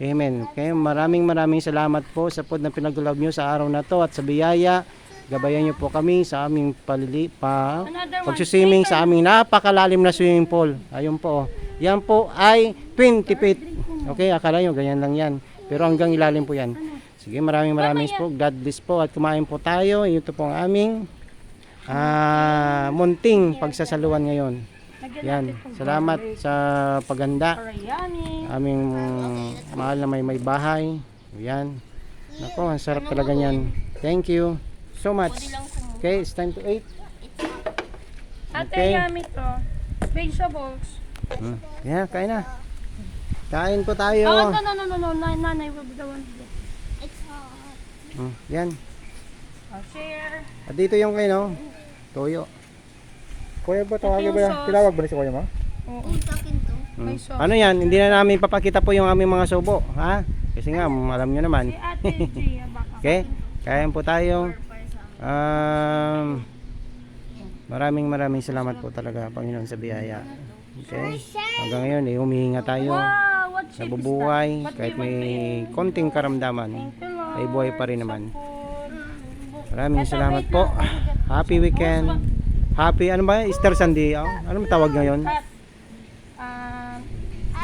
Amen. Okay, maraming maraming salamat po sa pod na pinagdulog nyo sa araw na to at sa biyaya. Gabayan nyo po kami sa aming palili, pa, pagsuswimming sa aming napakalalim na swimming pool. Ayun po. oh. Yan po ay 20 feet. Okay, akala nyo ganyan lang yan. Pero hanggang ilalim po yan. Sige, maraming maraming po. God bless po at kumain po tayo. Ito po ang aming ah, munting pagsasaluan ngayon. Yan. Salamat sa. Biryani. Aming mahal na may may bahay. Yan. Nako, ang sarap talaga niyan. Thank you so much. Okay, it's time to eat. Ate, yummy to. Vegetables. Hmm. Yan, kain na. Kain po Oh, tayo. no, no, no, no, no. Nanay, will be the one to do. Hmm. Yan. I'll share. At dito yung kayo, no? Toyo. Kuya ba, tawagin ba? Sauce. Tinawag ba ni si kuya mo? Oo. Hmm. May sauce. Ano yan? Hindi na namin papakita po yung aming mga subo. Ha? Kasi nga, alam nyo naman. Si Ate Gia baka. Okay? Kain po tayo. Um, maraming maraming salamat po talaga Panginoon sa biyaya. Okay? Hanggang ngayon eh, humihinga tayo. Nabubuhay kahit may to konting karamdaman. Ay buhay pa rin naman. Maraming salamat po. Happy weekend. Happy ano ba? Easter Sunday. Oh, ano tawag ngayon?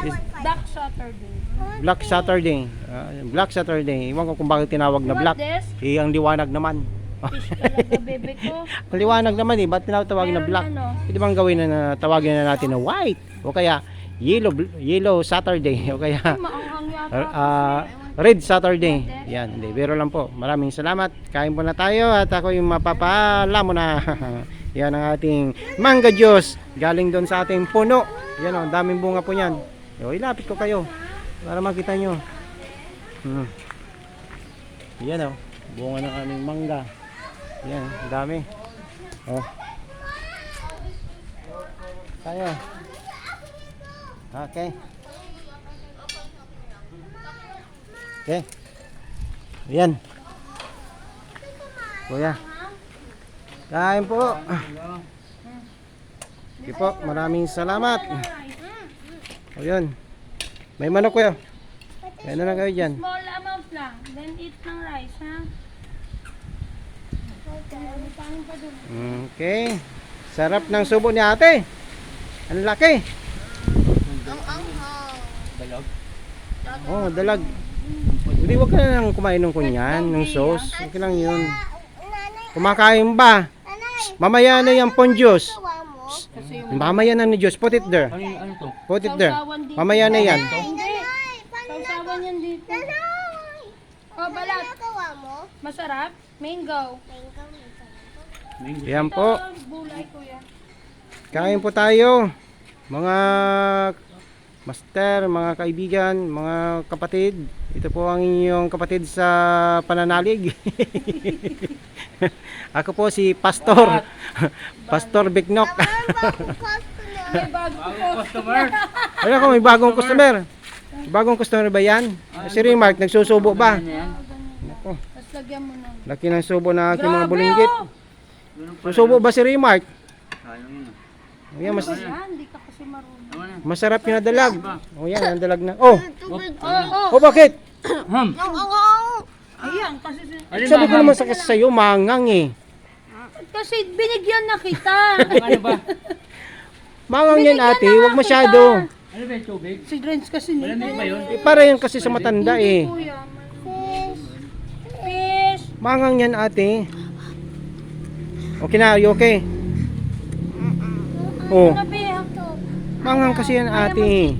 Is- Duck Saturday. Black Saturday. Ah, Black Saturday. Iwan ko kung bakit tinawag na black. Eh, ang liwanag naman. Fish talaga, bebe ko. Ang liwanag naman eh. Ba't tinatawag na black? ano? Pwede bang gawin na, na tawagin na natin na white? O kaya yellow yellow Saturday o kaya ah, red Saturday. Yan, hindi. Biro lang po. Maraming salamat. Kain po na tayo at ako yung mapapala mo na. Yan ang ating mangga juice. Galing doon sa ating puno. Yan o, daming bunga po yan. O, ilapit ko kayo para makita nyo. Hmm. Yan o, bunga ng aming mangga. Yan, dami. Oh. Tayo. Okay. Okay. Yan. Kuya. Kain po. Okay po, maraming salamat. O yun. May manok kuya. Kaya na lang kayo dyan. Small amount lang. Then eat ng rice, ha? Okay. Sarap ng subo ni ate. Ang laki. Oh, dalag. Hindi, wag ka na lang kumain ng kunyan, ng sauce. Okay lang yun. Kumakain ba? Mamaya na yung ponjos. Kasi yung Mamaya na ni Diyos. Put it there. Put it there. Mamaya na yan. Sausawan yan dito. Oh, balat. Masarap. Mango. Yan po. Bulay, kuya. Kain po tayo. Mga master, mga kaibigan, mga kapatid. Ito po ang inyong kapatid sa pananalig. Ako po si Pastor. Pastor Bignock. May bago po. Ay ako, may bagong customer. Bagong customer ba yan? Si Remark, nagsusubo ba? Ako, Tapos lagyan mo ng... laki ng subo na aking mga bulinggit. oh! Susubo ba si Remark? Ayan, mas, Ano? Hindi ka kasi marunong. Masarap yung dalag. O yan, ang dalag na. Oh, Oh, oh. oh bakit? Ayan, kasi... Sabi ko naman sa sa'yo, mangang eh. Kasi binigyan na kita. Mangang yan ate, huwag masyado. Ano ba yung tubig? si Drenz kasi nito. Malamig ba yun? Eh, para yan kasi sa matanda eh. Kuya. Fish. Fish. Mangang yan ate. Okay na, are you okay? Oh, Sabi, mangang kasi yan ate.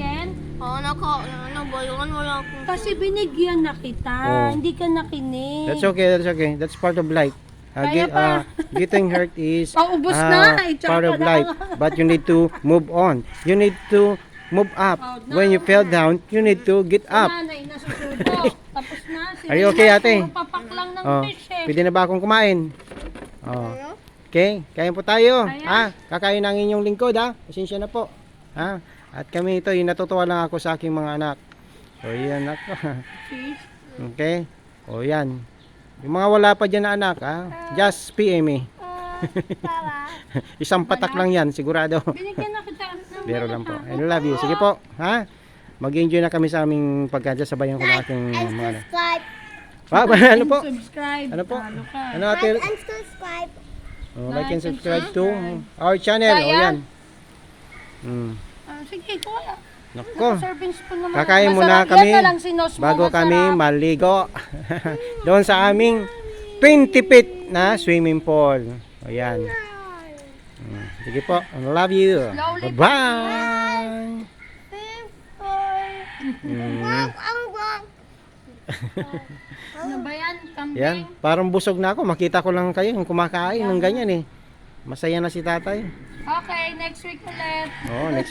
Oo, naka, ano ba yun? Wala akong... Kasi binigyan na kita. Oh. Hindi ka nakinig. That's okay, that's okay. That's part of life. Uh, Kaya get, pa. uh, getting hurt is Paubos uh, na, i-chop part of na. life. But you need to move on. You need to move up. Oh, When you fell down, you need to get up. Nanay, nasusubo. Tapos na. Si Are you okay, ate? puro papak lang ng Oh, fish eh. pwede na ba akong kumain? Oh. Okay, kain po tayo. Ayan. Ha? Kakain ng inyong lingkod ha. Pasensya na po. Ha? At kami ito, yung natutuwa lang ako sa aking mga anak. O yan ako. Fish. okay? O yan. Yung mga wala pa dyan na anak ha. Just PM me. Isang patak lang yan, sigurado. Binigyan na kita. Biro lang po. I love you. Sige po. Ha? mag-enjoy na kami sa aming pagkadya sabayan ko ng ating And mga subscribe. Ah, ano po? Subscribe. Ano po? Ano ate? Like and subscribe. Oh, like and subscribe to our channel. O yan. Mm. Sige, kuya. Nako. Serving spoon naman. Kakain muna Masarap. kami Yan na lang sinos mo, bago kami masarap. maligo. Doon sa aming 20 feet na swimming pool. O yan. Mm. Sige po. I love you. Slowly. Bye-bye. Mm. Ano ba yan? Kambing? Yan. Parang busog na ako. Makita ko lang kayo yung kumakain ng ganyan eh. Masaya na si tatay. Okay, next week ulit. Oh, next